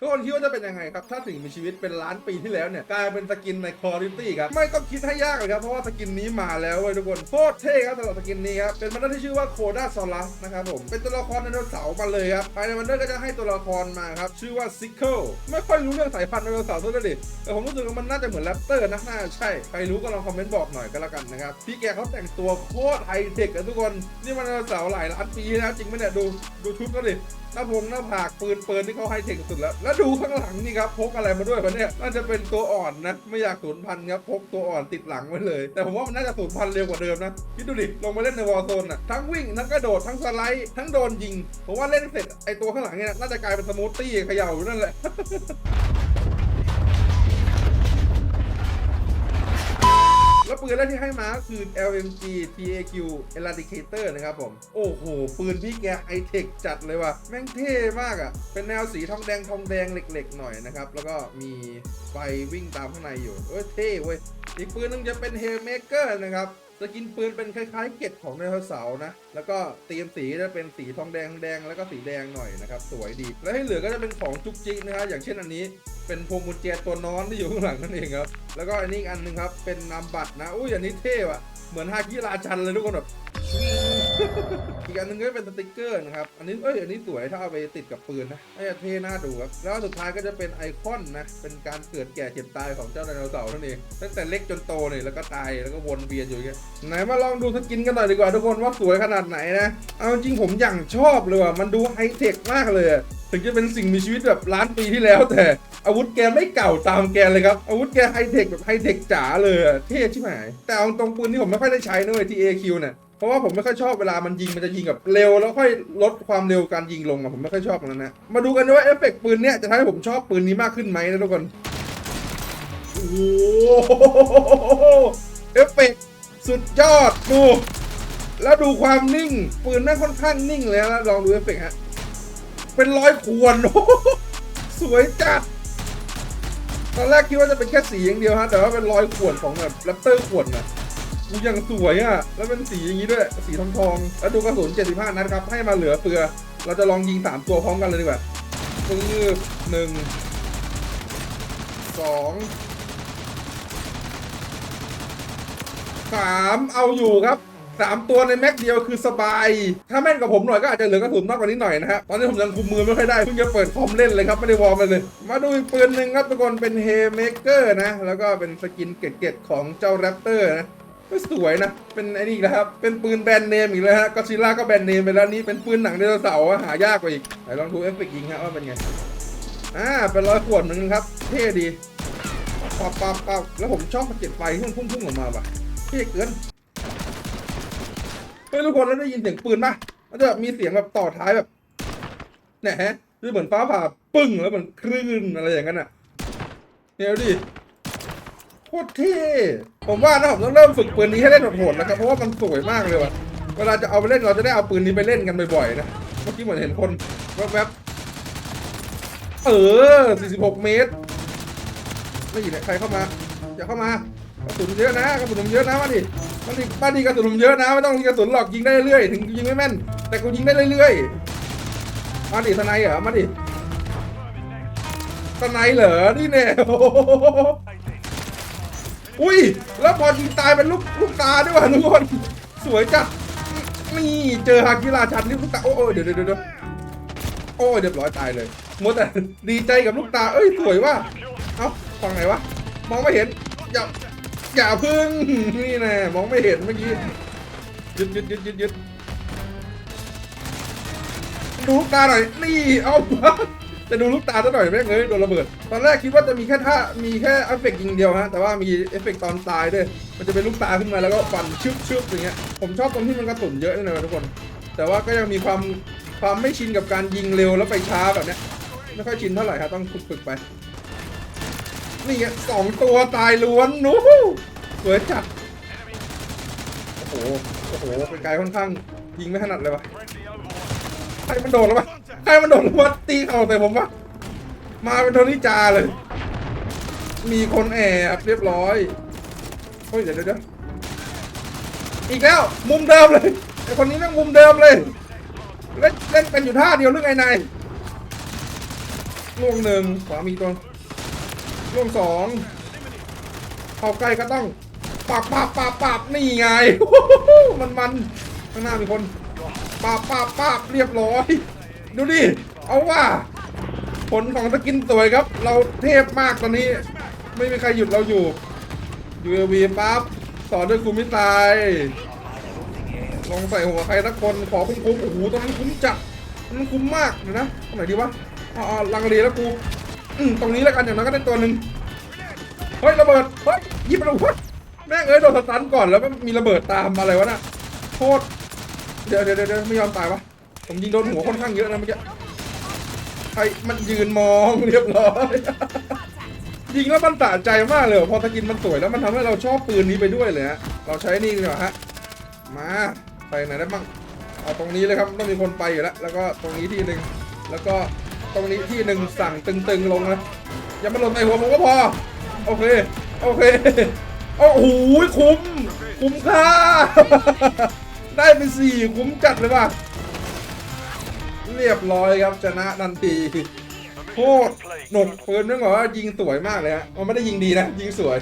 ทุกคนคิดว่าจะเป็นยังไงครับ ถ้าสิ่งมีชีวิตเป็นล้านปีที่แล้วเนี่ย กลายเป็นสกินใน Call of Duty ครับ ไม่ต้องคิดให้ยากเลยครับ เพราะว่าสกินนี้มาแล้วเว้ยทุกคนโคตรเท่ครับสำหรับสกินนี้ครับ เป็นมันเดอร์ที่ชื่อว่าโคด้าซอลัสนะครับผม เป็นตัวละครไดโนเสาร์มาเลยครับภายในมันเดอร์ก็จะให้ตัวละครมาครับ ชื่อว่าซิกเคิลไม่ค่อยรู้เรื่องสายพันธุ์ไดโนเสาร์เท่าไหร่ดิแต่ผมรู้สึกว่ามันน่าจะเหมือนแรปเตอร์นะน่าใช่ใครรู้ก็ลองคอมเมนต์บอกหน่อยก็แล้วกันนะครับพี่แกเขาแต่งตัวโคตรไฮเทคอะทุกคนนี่มันไดโนเสาร์หลายล้านปีแล้วจริงไหมเนี่ยดูดูชุดเขาดิ น้าพงหน้าผากปืนปืนที่เขาให้เทคสุดแล้ว แล้วดูข้างหลังนี่ครับพกอะไรมาด้วยวะเนี่ยน่าจะเป็นตัวอ่อนนะ ไม่อยากสูญพันธุ์ครับพกตัวอ่อนติดหลังไว้เลย แต่ผมว่ามันน่าจะสูญพันธุ์เร็วกว่าเดิมนะคิดดูดิลงมาเล่นในวอลโซนอะทั้งวิ่งทั้งกระโดดทั้งสไลด์ทั้งโดนยิงผมว่าเล่นเสร็จไอตัวข้างหลังเนี่ยน่าจะกลายเป็นสมูทตี้เขย่าอยู่นั่นแหละ แล้วปืนแรกที่ให้มาคือ LMG TAQ Eradicator นะครับผม โอ้โห ปืนพี่แกไฮเทคจัดเลยว่ะ แม่งเท่มากอะ่ะ เป็นแนวสีทองแดงทองแดงเหล็กๆหน่อยนะครับ แล้วก็มีไฟวิ่งตามข้างในอยู่ เออเท่เว้ย อีกปืนหนึงจะเป็น Haymaker นะครับสกินปืนเป็นคล้ายๆเกล็ดของไดโนเสาร์นะ แล้วก็เตรียมสีจะเป็นสีทองแดงแดงแล้วก็สีแดงหน่อยนะครับ สวยดี แล้วให้เหลือก็จะเป็นของจุกจิกนะครับอย่างเช่นอันนี้ เป็นพวงกุญแจตัวนอนที่อยู่ข้างหลังนั่นเองครับ แล้วก็อันนี้อีกอันหนึ่งครับ เป็นนามบัตรนะ อุ้ยอันนี้เท่ว่ะเหมือนฮาคิราชันเลยทุกคนแบบ อีกอันหนึงก็เป็นสติกเกอร์นะครับ อันนี้เอ้ย อันนี้สวยถ้าเอาไปติดกับปืนนะน่าจะเท่น่าดูครับ แล้วสุดท้ายก็จะเป็นไอคอนนะ เป็นการเกิดแก่เจ็บตายของเจ้าไดโนเสาร์นั่นเอง ตั้งแต่เล็กจนโตเนี่ยแล้วก็ตายแล้วก็วนเวียนอยู่อย่างเงี้ย ไหนมาลองดูสกินกันหน่อยดีกว่าทุกคนว่าสวยขนาดไหนนะ เอาจริงผมอย่างชอบเลยว่ะ มันดูไฮเทคมากเลยอะ ถึงจะเป็นสิ่งมีชีวิตแบบล้านปีที่แล้ว แต่อาวุธแกไม่เก่าตามแกเลยครับ อาวุธแกไฮเทคแบบไฮเทคจ๋าเลยอะเท่ชิบหาย แต่เอาตรงปืนที่ผมไม่ค่อยได้ใช้นะเว้ยที่ AQ เนี่ยเพราะว่าผมไม่ค่อยชอบเวลามันยิงมันจะยิงแบบเร็วแล้วค่อยลดความเร็วการยิงลงอะผมไม่ค่อยชอบมันนะมาดูกันนะว่าเอฟเฟกต์ปืนเนี่ยจะทำให้ผมชอบปืนนี้มากขึ้นไหมนะทุกคนโอ้โหเอฟเฟกต์สุดยอดดู แล้วดูความนิ่งปืนแม่งค่อนข้างนิ่งเลยนะลองดูเอฟเฟกต์ฮะ เป็นร้อยขวนสวยจัด ตอนแรกคิดว่าจะเป็นแค่สีอย่างเดียวฮะ แต่ว่าเป็นรอยขวนของแบบแรปเตอร์ขวนนะดูยังสวยอะ แล้วเป็นสีอย่างนี้ด้วย สีทองทอง แล้วดูกระสุน 75 นัดครับ ให้มาเหลือเฟือ เราจะลองยิง 3 ตัวพร้อมกันเลยดีกว่าปืนหนึ่ง สอง สาม เอาอยู่ครับ สามตัวในแม็กเดียวคือสบาย ถ้าแม่นกับผมหน่อยก็อาจจะเหลือกระสุนมากกว่านี้หน่อยนะฮะ ตอนนี้ผมยังคุมมือไม่ค่อยได้ เพิ่งจะเปิดคอมเล่นเลยครับ ไม่ได้วอร์มเลย มาดูอีกปืนหนึ่งครับทุกคนเป็นเฮเมเกอร์นะ แล้วก็เป็นสกินเกตๆของเจ้าแรปเตอร์นะก็สวยนะ เป็นไอ้นี่อีกแล้วครับ เป็นปืนแบรนด์เนมอีกแล้วฮะก็ซิล่าก็แบรนด์เนมไปแล้วนี่เป็นปืนหนังไดโนเสาร์หายากกว่าอีกไหนลองดูเอฟเฟกต์ยิงฮะว่าเป็นไง อ่า เป็นร้อยขวดหนกันครับ เท่ดีปับปับปับแล้วผมชอบสะเก็ดไฟที่มันพุ่งๆออกมาว่ะเท่เกิน เฮ้ยทุกคนแล้วได้ยินเสียงปืนป่ะมันจะมีเสียงแบบต่อท้ายแบบเนี่ยฮะคือเหมือนฟ้าผ่าปึ้งแล้วเหมือนคลื่นอะไรอย่างนั้นอะเดี๋ยวดิโคตรเท่ผมว่านะผมต้องเริ่มฝึกปืนนี้ให้เล่นโหดๆแล้วครับเพราะว่ามันสวยมากเลยว่ะเวลาจะเอาไปเล่นเราจะได้เอาปืนนี้ไปเล่นกันบ่อยๆนะเมื่อกี้เหมือนเห็นคนแวบๆเออ 46 เมตรไม่ยินใครเข้ามาอย่าเข้ามากระสุนเยอะนะกระสุนผมเยอะนะมาดิ มาดิมาดิกระสุนผมเยอะนะไม่ต้องมีกระสุนหรอกยิงได้เรื่อยๆถึงยิงไม่แม่น แต่กูยิงได้เรื่อยๆมาดิสไนเหรอมาดิสไนเหรอนี่แน่โอ้โหอุ้ยแล้วพอยิงตายเป็นลูกลูกตาด้วยว่ะทุกคนสวยจัดนี่เจอฮากิราชันนี่ลูกตาโอ้โอ้เดี๋ยวเดี๋ยวเดี๋ยวโอ้ยเรียบร้อยตายเลยมัวแต่ดีใจกับลูกตาเอ้ยสวยว่ะเอ้าฟังไหนวะมองไม่เห็นอย่า อย่าพึ่ง นี่น่มองไม่เห็นเมื่อกี้ ยึดยึดยึดยึดยึดดูลูกตาหน่อย นี่เอาจะดูลูกตาซะหน่อยแม่งเอ้ยโดนระเบิด ตอนแรกคิดว่าจะมีแค่ท่ามีแค่เอฟเฟกต์ยิงเดียวฮะ แต่ว่ามีเอฟเฟกต์ตอนตายด้วย มันจะเป็นลูกตาขึ้นมาแล้วก็ฟันชึบชึบอย่างเงี้ย ผมชอบตรงที่มันกระสุนเยอะนี่นะทุกคน แต่ว่าก็ยังมีความความไม่ชินกับการยิงเร็วแล้วไปช้าแบบเนี้ย ไม่ค่อยชินเท่าไหร่ครับต้องฝึกๆไป นี่ไงสองตัวตายล้วนนู้สวยจัด โอ้โห โอ้โห เป็นไกลค่อนข้างยิงไม่ถนัดเลยวะใครมันโดดแล้ววะใครมันโดดแล้ววะตีเข่าใส่ผมวะมาเป็นโทนี่จาเลย มีคนแอบเรียบร้อยเฮ้ยเดี๋ยวเดี๋ยวเดี๋ยวอีกแล้วมุมเดิมเลยไอคนนี้แม่งมุมเดิมเลยเล่นเล่นเป็นอยู่ท่าเดียวหรือไงนายล่วงหนึ่งขวามีตัว ล่วงสองเข้าใกล้ก็ต้องปับปับปับปับนี่ไง มันมันข้างหน้ามีคนปับปับปับเรียบร้อย ดูดิ เอาว่า ผลของสกินสวยครับ เราเทพมากตอนนี้ ไม่มีใครหยุดเราอยู่ UAV ปั๊บสอนด้วยคูมิตายลองใส่หัวใครสักคนขอคุ้มๆโอ้โหตอนนั้นคุ้มจัดตอนนั้นคุ้มมากเดี๋ยวนะตรงไหนดีวะอ๋อาลังเลแล้วกู อืมตรงนี้แล้วกันอย่างน้อยก็ได้ตัวหนึ่งเฮ้ยระเบิดเฮ้ยยิบมาดูเฮ้ยแม่งเอ้ยโดนสตันก่อนแล้วก็มีระเบิดตามอะไรวะน่ะโทษเดี๋ยวเดี๋ยวเดี๋ยวไม่ยอมตายวะผมยิงโดนหัวค่อนข้างเยอะนะเมื่อกี้ใครมันยืนมองเรียบร้อยยิงแล้วมันสะใจมากเลยพอสกินมันสวยแล้วมันทำให้เราชอบปืนนี้ไปด้วยเลยฮะเราใช้นี่ดีกว่าฮะมาไปไหนได้บ้างเอาตรงนี้เลยครับต้องมีคนไปอยู่แล้วแล้วก็ตรงนี้ที่หนึ่งแล้วก็ ตรงนี้ที่หนึ่งสั่งตึงๆลงนะอย่ามาหล่นใส่หัวผมก็พอ โอเค โอเคโอ้โหคุ้ม คุ้มค่า ได้ไปสี่คุ้มจัดเลยว่ะ เรียบร้อยครับชนะนันที คตรหนกปืนนึกว่ายิงสวยมากเลยฮะมันไม่ได้ยิงดีนะ ยิงสวย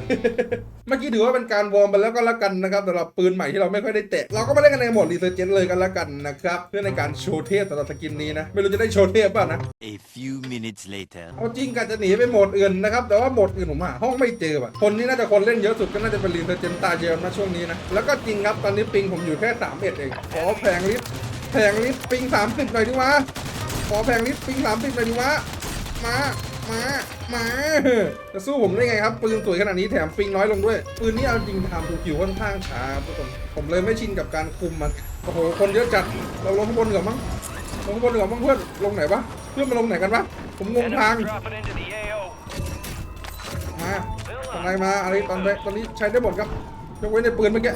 เมื่อกี้ถือว่าเป็นการวอร์มไปแล้วก็แล้วกันนะครับสำหรับปืนใหม่ที่เราไม่ค่อยได้แตะเราก็มาเล่นกันในโหมดรีเซอร์เจนเลยกันแล้วกันนะครับเพื่อในการโชว์เทพสำหรับสกินนี้นะไม่รู้จะได้โชว์เทพเปล่านะ A few minutes later. เอาจริงกันจะหนีไปโหมดอื่นนะครับแต่ว่าโหมดอื่นผมหาห้องไม่เจอว่ะคนนี้น่าจะคนเล่นเยอะสุดก็น่าจะเป็นรีเซอร์เจนตาเยอะนะช่วงนี้นะแล้วก็จริงครับตอนนี้ปิงผมอยู่แค่3เอ็ดเองขอแพงลิตรแพงลิตรปิง30หน่อยดิวะขอแพงลิตรปิง30หน่อยดิวะ มา มา มาจะสู้ผมได้ไงครับ ปืนสวยขนาดนี้แถมปิงน้อยลงด้วย ปืนนี้เอาจริงทำถูกผิวค่อนข้างช้าทุกคนผมเลยไม่ชินกับการคุมมัน โอ้โห คนเยอะจัด เราลงข้างบนก่อนมั้ง ลงข้างบนก่อนมั้งเพื่อน ลงไหนวะ เพื่อนมาลงไหนกันวะ ผมงงทาง มาทำไมมา อะไรตอนนี้ตอนนี้ใช้ได้หมดครับ ยกเว้นในปืนเมื่อกี้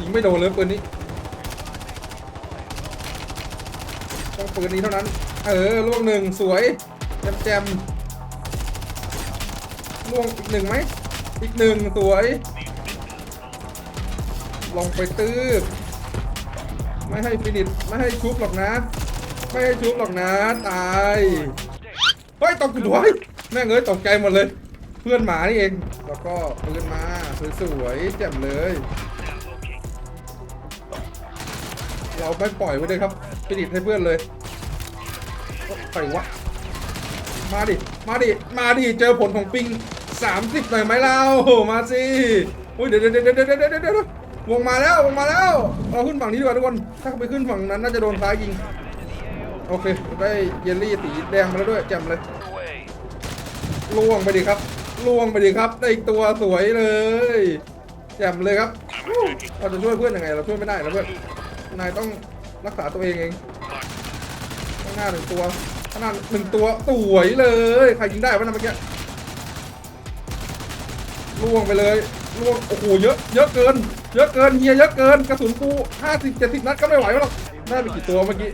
ยิงไม่โดนเลยปืนนี้ ต้องปืนนี้เท่านั้น เออล่วงหนึ่งสวยแจมแจมล่วงอีกหนึ่งไหมอีกหนึ่งสวย ลงไปตื้อไม่ให้ฟินิชไม่ให้ชุบหรอกนะ ไม่ให้ชุบหรอกนะตายเฮ้ยตกด้วยแม่งเอ้ยตกใจหมดเลย เพื่อนหมานี่เอง แล้วก็ปืนมาสวยๆแจ่มเลย เราไม่ปล่อยไว้เลยครับ ปดิตให้เพื่อนเลยไปวะ มาดิ มาดิ มาดิ เจอผลของปิง 30หน่อยไหมเรา มาสิอุ้ยเดี๋ยวเดี๋ยวเดี๋ยวเดี๋ยวเดี๋ยววงมาแล้ววงมาแล้ว เราขึ้นฝั่งนี้ดีกว่าทุกคน ถ้าไปขึ้นฝั่งนั้นน่าจะโดนซ้ายยิง โอเค ได้เยลลี่สีแดงมาแล้วด้วยแจ่มเลยล่วงไปดิครับล่วงไปดิครับ ได้อีกตัวสวยเลยแจ่มเลยครับ เราจะช่วยเพื่อนยังไง เราช่วยไม่ได้นะเพื่อน นายต้อง รักษาตัวเองเองข้างหน้าหนึ่งตัวข้างหน้าหนึ่งตัวสวยเลยใครยิงได้วะนะเมื่อกี้ล่วงไปเลยล่วงโอ้โหเยอะเยอะเกิน เยอะเกินเฮียเยอะเกินกระสุนกูห้าสิบเจ็ดสิบนัดก็ไม่ไหวหรอกได้ไปกี่ตัวเมื่อกี้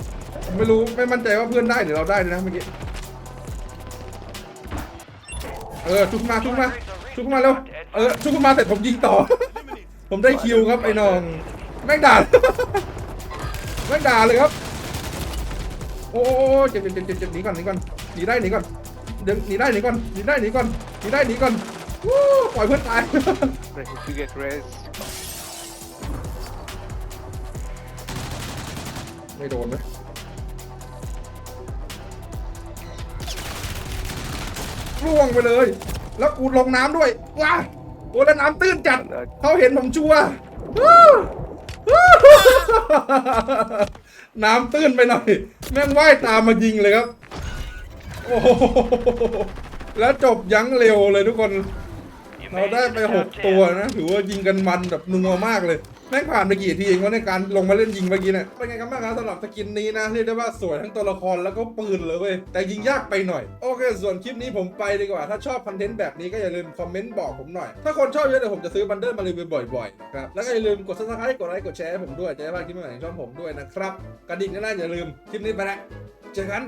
ไม่รู้ไม่มั่นใจว่าเพื่อนได้หรือเราได้เลยนะเมื่อกี้เออชุบมาชุบมาชุบมาเร็วเออชุบมาเสร็จผมยิงต่อ ผมได้คิวครับไอ้น้องแม่งด่า แม่งด่าเลยครับ โอ้เจ็บเจ็บเจ็บเจ็บเจ็บหนีก่อนหนีก่อนหนีได้หนีก่อนเดี๋ยวหนีได้หนีก่อนหนีได้หนีก่อนหนีได้หนีก่อนวู้ปล่อยเพื่อนตาย Ready to get raised. ไม่โดนเลยร่วงไปเลย แล้วกูลงน้ำด้วยว้าโอ้แล้วน้ำตื้นจัด เขาเห็นผมชัวร์วู้วู้ น้ำตื้นไปหน่อย แม่งว่ายตามมายิงเลยครับ โอ้โหแล้วจบยั้งเร็วเลยทุกคน เราได้ไปหกตัวนะ ถือว่ายิงกันมันแบบนัวมากเลย แม่งผ่านไปกี่ทีเองวะในการลงมาเล่นยิงเมื่อกี้เนี่ยเป็นไงกันบ้างครับสำหรับสกินนี้นะเรียกได้ว่าสวยทั้งตัวละครแล้วก็ปืนเลยเว้ยแต่ยิงยากไปหน่อย โอเค ส่วนคลิปนี้ผมไปดีกว่า ถ้าชอบคอนเทนต์แบบนี้ก็อย่าลืมคอมเมนต์บอกผมหน่อย ถ้าคนชอบเยอะเดี๋ยวผมจะซื้อบันเดิลมารีวิวบ่อยๆนะครับแล้วก็อย่าลืมกด subscribe กดไลค์กดแชร์ให้ผมด้วยจะได้ไม่พลาดคลิปใหม่ๆของช่องผมด้วยนะครับกระดิ่งก็น่าอย่าลืมคลิปนี้ไปแล้วเจอกัน